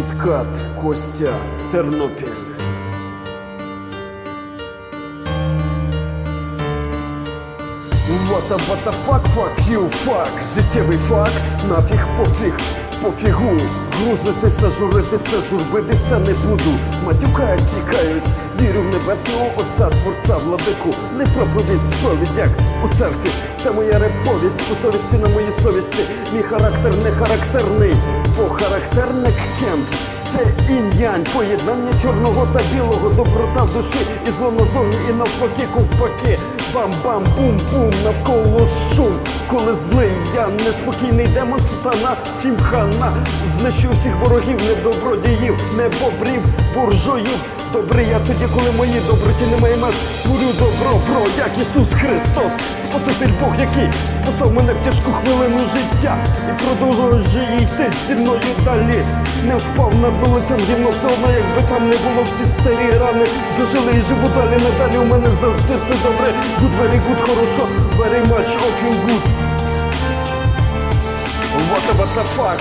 Кіткат, Костя, Тернопіль. What a what the fuck, fuck you, fuck Життєвий факт, нафіг пофіг, пофігу Грузитися, журитися, журбитися не буду. Матюкаюсь, сікаюсь, вірю в небесного Отця, Творця, владику. Не проповідь сповідь, як у церкві. Це моя реповість, по совісті на моїй совісті. Мій характер не характерний, бо характерник кент. Це інь-янь, поєднання чорного та білого, доброта в душі. І зло назовні, і навпаки, ковпаки. Бам-бам-бум-бум, навколо шум. Коли злий, я неспокійний демон сатана, всім хана. Знищу всіх ворогів, недобродіїв, небобрів, буржуїв. Добрий я тоді, коли мої доброті немає меж. Творю добро, бро, як Ісус Христос, Спаситель Бог, який спасав мене в тяжку хвилину життя і продовжує йти зі мною далі. Не впав на лицем гімно, все одно, якби там не було всі старі рани. Зажили і живу далі, надалі у мене завжди все добре. Good, very good, хорошо, very much you good. What the fuck?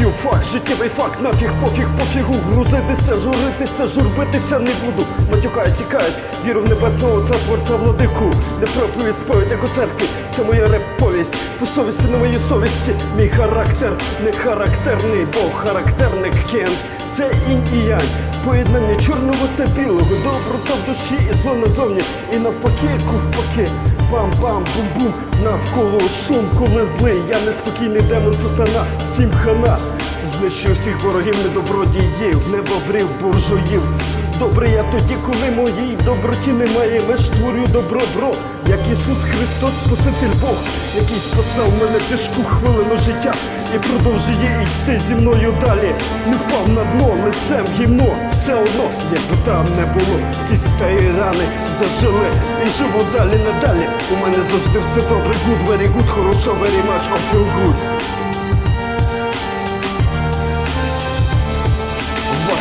You, fuck, життєвий факт, нафіг, пофіг, пофігу. Грузитися, журитися, журбитися не буду. Матюкаюсь, тікаюсь, віру в небесного отця, творця владику. Не проповідь сповідь, як у церкві, це моя реп-повість. По совісті на моїй совісті, мій характер не характерний, бо характерник кент. Це інь і янь, поєднання чорного та білого. Доброта в душі і зло назовні, і навпаки, ковпаки Бам-бам, бум-бум, навколо шум, коли злий, я неспокійний демон сатана, всім хана. знищив всіх ворогів недобродіїв, небобрів, буржуїв. Добре я тоді, коли моїй доброті немає, меж творю добро, бро, як Ісус Христос, Спаситель Бог, який спасав мене тяжку хвилину життя і продовжує йти зі мною далі. Не впав на дно, лицем гімно, все одно, якби там не було, всі старі рани зажили і живу далі надалі. У мене завжди все добре, good, very good, хорошо, very much, I feel good.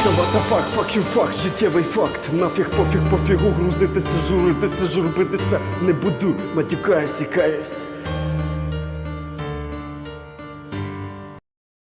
What the, фак fuck, you, життєвий факт. Нафіг пофіг пофігу, грузитися, журитися, журбитися. Не буду, матюкаюсь, сікаюсь